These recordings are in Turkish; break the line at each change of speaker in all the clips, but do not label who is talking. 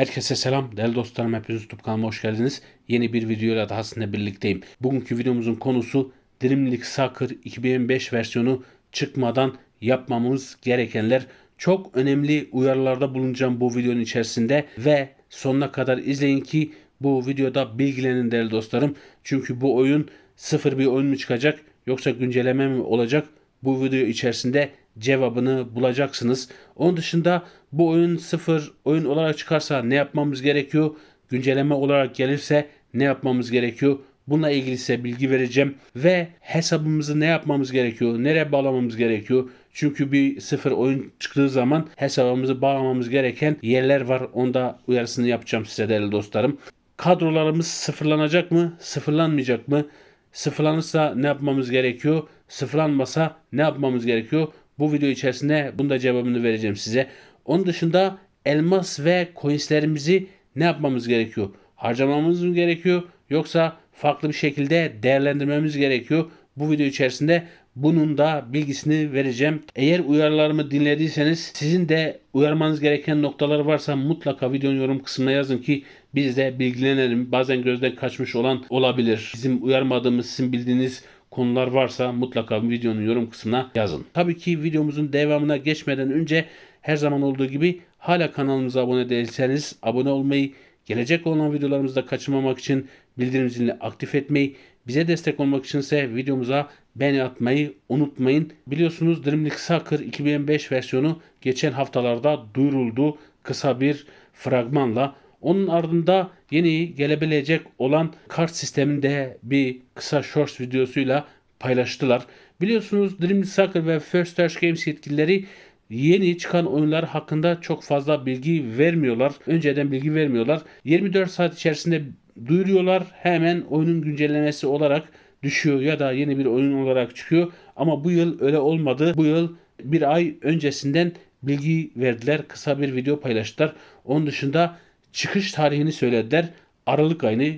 Herkese selam değerli dostlarım hepiniz YouTube kanalıma hoş geldiniz. Yeni bir videoyla daha sizinle birlikteyim. Bugünkü videomuzun konusu Dream League Soccer 2025 versiyonu çıkmadan yapmamız gerekenler. Çok önemli uyarılarda bulunacağım bu videonun içerisinde ve sonuna kadar izleyin ki bu videoda bilgilenin değerli dostlarım. Çünkü bu oyun sıfır bir oyun mu çıkacak yoksa güncelleme mi olacak? Bu video içerisinde cevabını bulacaksınız. Onun dışında bu oyun sıfır oyun olarak çıkarsa ne yapmamız gerekiyor? Güncelleme olarak gelirse ne yapmamız gerekiyor? Bununla ilgili size bilgi vereceğim ve hesabımızı ne yapmamız gerekiyor? Nereye bağlamamız gerekiyor? Çünkü bir sıfır oyun çıktığı zaman hesabımızı bağlamamız gereken yerler var. Onda uyarısını yapacağım size değerli dostlarım. Kadrolarımız sıfırlanacak mı? Sıfırlanmayacak mı? Sıfırlanırsa ne yapmamız gerekiyor? Sıfırlanmasa ne yapmamız gerekiyor? Bu video içerisinde bunda cevabını vereceğim size. Onun dışında elmas ve coinslerimizi ne yapmamız gerekiyor? Harcamamız mı gerekiyor? Yoksa farklı bir şekilde değerlendirmemiz gerekiyor. Bu video içerisinde bunun da bilgisini vereceğim. Eğer uyarılarımı dinlediyseniz sizin de uyarmanız gereken noktalar varsa mutlaka videonun yorum kısmına yazın ki biz de bilgilenelim. Bazen gözden kaçmış olan olabilir. Bizim uyarmadığımız, sizin bildiğiniz konular varsa mutlaka videonun yorum kısmına yazın. Tabii ki videomuzun devamına geçmeden önce her zaman olduğu gibi hala kanalımıza abone değilseniz abone olmayı, gelecek olan videolarımızda kaçırmamak için bildirim zilini aktif etmeyi, bize destek olmak içinse videomuza beğeni atmayı unutmayın. Biliyorsunuz Dream League Soccer 2005 versiyonu geçen haftalarda duyuruldu kısa bir fragmanla. Onun ardında yeni gelebilecek olan kart sisteminde bir kısa shorts videosuyla paylaştılar. Biliyorsunuz Dream Soccer ve First Touch Games yetkilileri yeni çıkan oyunlar hakkında çok fazla bilgi vermiyorlar. Önceden bilgi vermiyorlar. 24 saat içerisinde duyuruyorlar. Hemen oyunun güncellemesi olarak düşüyor ya da yeni bir oyun olarak çıkıyor. Ama bu yıl öyle olmadı. Bu yıl bir ay öncesinden bilgi verdiler. Kısa bir video paylaştılar. Onun dışında çıkış tarihini söylediler. Aralık ayını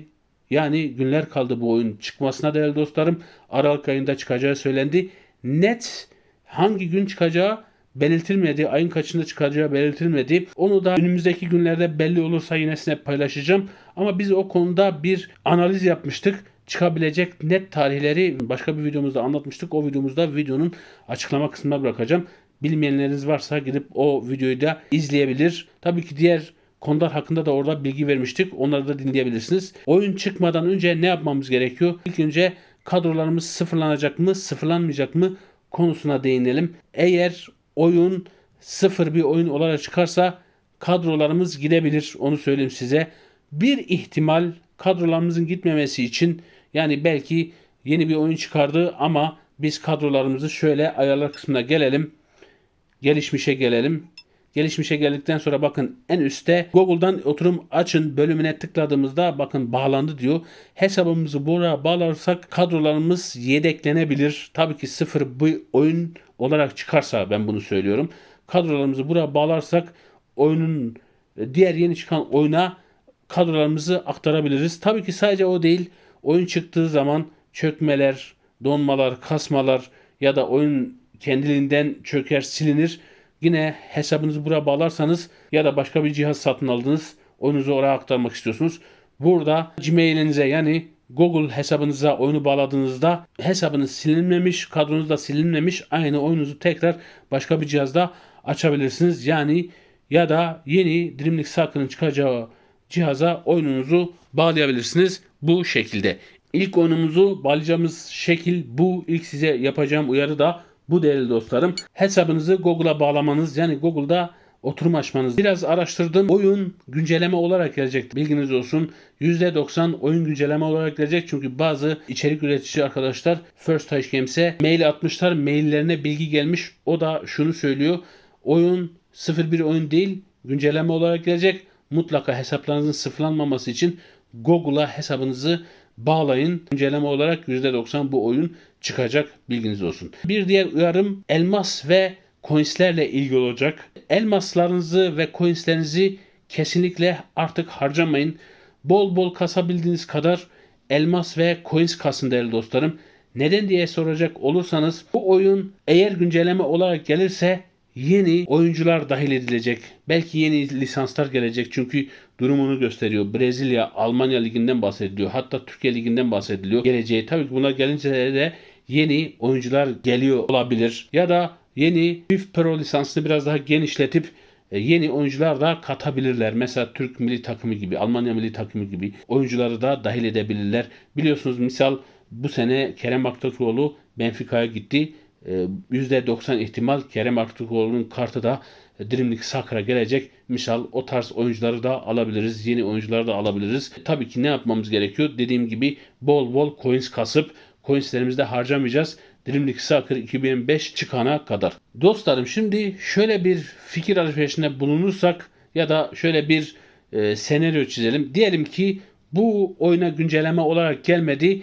yani günler kaldı bu oyun çıkmasına değerli dostlarım. Aralık ayında çıkacağı söylendi. Net hangi gün çıkacağı belirtilmedi. Ayın kaçında çıkacağı belirtilmedi. Onu da önümüzdeki günlerde belli olursa yine size paylaşacağım. Ama biz o konuda bir analiz yapmıştık. Çıkabilecek net tarihleri başka bir videomuzda anlatmıştık. O videomuzda videonun açıklama kısmına bırakacağım. Bilmeyenleriniz varsa gidip o videoyu da izleyebilir. Tabii ki diğer konular hakkında da orada bilgi vermiştik. Onları da dinleyebilirsiniz. Oyun çıkmadan önce ne yapmamız gerekiyor? İlk önce kadrolarımız sıfırlanacak mı, sıfırlanmayacak mı konusuna değinelim. Eğer oyun sıfır bir oyun olarak çıkarsa kadrolarımız gidebilir. Onu söyleyeyim size. Bir ihtimal kadrolarımızın gitmemesi için yani belki yeni bir oyun çıkardı ama biz kadrolarımızı şöyle ayarlar kısmına gelelim. Gelişmişe gelelim. Gelişmişe geldikten sonra bakın en üstte Google'dan oturum açın bölümüne tıkladığımızda bakın bağlandı diyor. Hesabımızı buraya bağlarsak kadrolarımız yedeklenebilir. Tabii ki sıfır bir oyun olarak çıkarsa ben bunu söylüyorum. Kadrolarımızı buraya bağlarsak oyunun diğer yeni çıkan oyuna kadrolarımızı aktarabiliriz. Tabii ki sadece o değil. Oyun çıktığı zaman çökmeler, donmalar, kasmalar ya da oyun kendiliğinden çöker, silinir. Yine hesabınızı buraya bağlarsanız ya da başka bir cihaz satın aldınız, oyunuzu oraya aktarmak istiyorsunuz. Burada Gmail'inize yani Google hesabınıza oyunu bağladığınızda hesabınız silinmemiş, kadronuz da silinmemiş. Aynı oyunuzu tekrar başka bir cihazda açabilirsiniz. Yani ya da yeni Dream League Soccer'ın çıkacağı cihaza oyununuzu bağlayabilirsiniz bu şekilde. İlk oyunumuzu bağlayacağımız şekil bu. İlk size yapacağım uyarı da bu değerli dostlarım. Hesabınızı Google'a bağlamanız yani Google'da oturum açmanız. Biraz araştırdım. Oyun güncelleme olarak gelecek. Bilginiz olsun. %90 oyun güncelleme olarak gelecek. Çünkü bazı içerik üretici arkadaşlar First Touch Games'e mail atmışlar. Maillerine bilgi gelmiş. O da şunu söylüyor. Oyun 01 oyun değil güncelleme olarak gelecek. Mutlaka hesaplarınızın sıfırlanmaması için Google'a hesabınızı bağlayın. Güncelleme olarak %90 bu oyun çıkacak bilginiz olsun. Bir diğer uyarım elmas ve coinslerle ilgili olacak. Elmaslarınızı ve coinslerinizi kesinlikle artık harcamayın. Bol bol kasabildiğiniz kadar elmas ve coins kasın değerli dostlarım. Neden diye soracak olursanız bu oyun eğer güncelleme olarak gelirse yeni oyuncular dahil edilecek. Belki yeni lisanslar gelecek çünkü durumunu gösteriyor. Brezilya, Almanya liginden bahsediliyor. Hatta Türkiye liginden bahsediliyor. Geleceği tabii ki buna gelince de yeni oyuncular geliyor olabilir. Ya da yeni FIFA Pro lisansını biraz daha genişletip e, yeni oyuncular da katabilirler. Mesela Türk milli takımı gibi, Almanya milli takımı gibi oyuncuları da dahil edebilirler. Biliyorsunuz misal bu sene Kerem Aktürkoğlu Benfica'ya gitti. E, %90 ihtimal Kerem Aktürkoğlu'nun kartı da Dreamlik Sakra gelecek. Misal o tarz oyuncuları da alabiliriz. Yeni oyuncuları da alabiliriz. Tabii ki ne yapmamız gerekiyor? Dediğim gibi bol bol coins kasıp coinslerimizi de harcamayacağız. Dreamlik Soccer 2005 çıkana kadar. Dostlarım şimdi şöyle bir fikir alışverişinde bulunursak ya da şöyle bir e, senaryo çizelim. Diyelim ki bu oyuna güncelleme olarak gelmedi.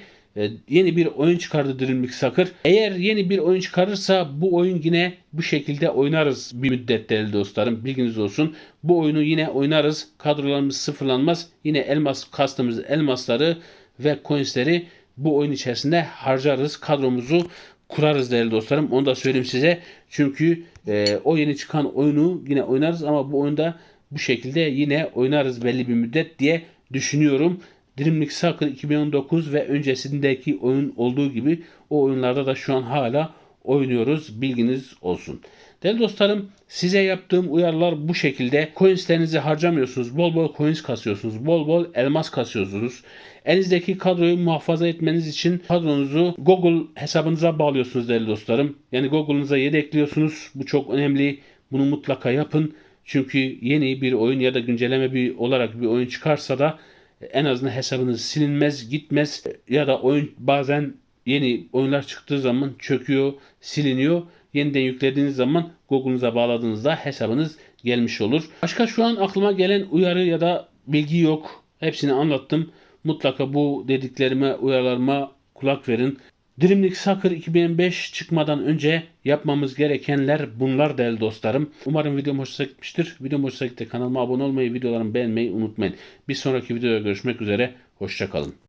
Yeni bir oyun çıkardı Dreamlik Soccer. Eğer yeni bir oyun çıkarırsa bu oyun yine bu şekilde oynarız bir müddet değerli dostlarım. Bilginiz olsun. Bu oyunu yine oynarız. Kadrolarımız sıfırlanmaz. Yine elmas kastığımız elmasları ve coinsleri bu oyun içerisinde harcarız. Kadromuzu kurarız değerli dostlarım. Onu da söyleyeyim size. Çünkü e, o yeni çıkan oyunu yine oynarız ama bu oyunda bu şekilde yine oynarız belli bir müddet diye düşünüyorum. Dreamlik Soccer 2019 ve öncesindeki oyun olduğu gibi o oyunlarda da şu an hala oynuyoruz. Bilginiz olsun. Değerli dostlarım size yaptığım uyarılar bu şekilde. Coinslerinizi harcamıyorsunuz. Bol bol coins kasıyorsunuz. Bol bol elmas kasıyorsunuz. Elinizdeki kadroyu muhafaza etmeniz için kadronuzu Google hesabınıza bağlıyorsunuz değerli dostlarım. Yani Google'ınıza yedekliyorsunuz. Bu çok önemli. Bunu mutlaka yapın. Çünkü yeni bir oyun ya da güncelleme bir olarak bir oyun çıkarsa da en azından hesabınız silinmez, gitmez ya da oyun bazen yeni oyunlar çıktığı zaman çöküyor, siliniyor. Yeniden yüklediğiniz zaman Google'unuza bağladığınızda hesabınız gelmiş olur. Başka şu an aklıma gelen uyarı ya da bilgi yok. Hepsini anlattım. Mutlaka bu dediklerime, uyarılarıma kulak verin. Dreamlik Soccer 2005 çıkmadan önce yapmamız gerekenler bunlar değerli dostlarım. Umarım videom hoşuna gitmiştir. Videom hoşuna gitti. Kanalıma abone olmayı, videolarımı beğenmeyi unutmayın. Bir sonraki videoda görüşmek üzere. Hoşçakalın.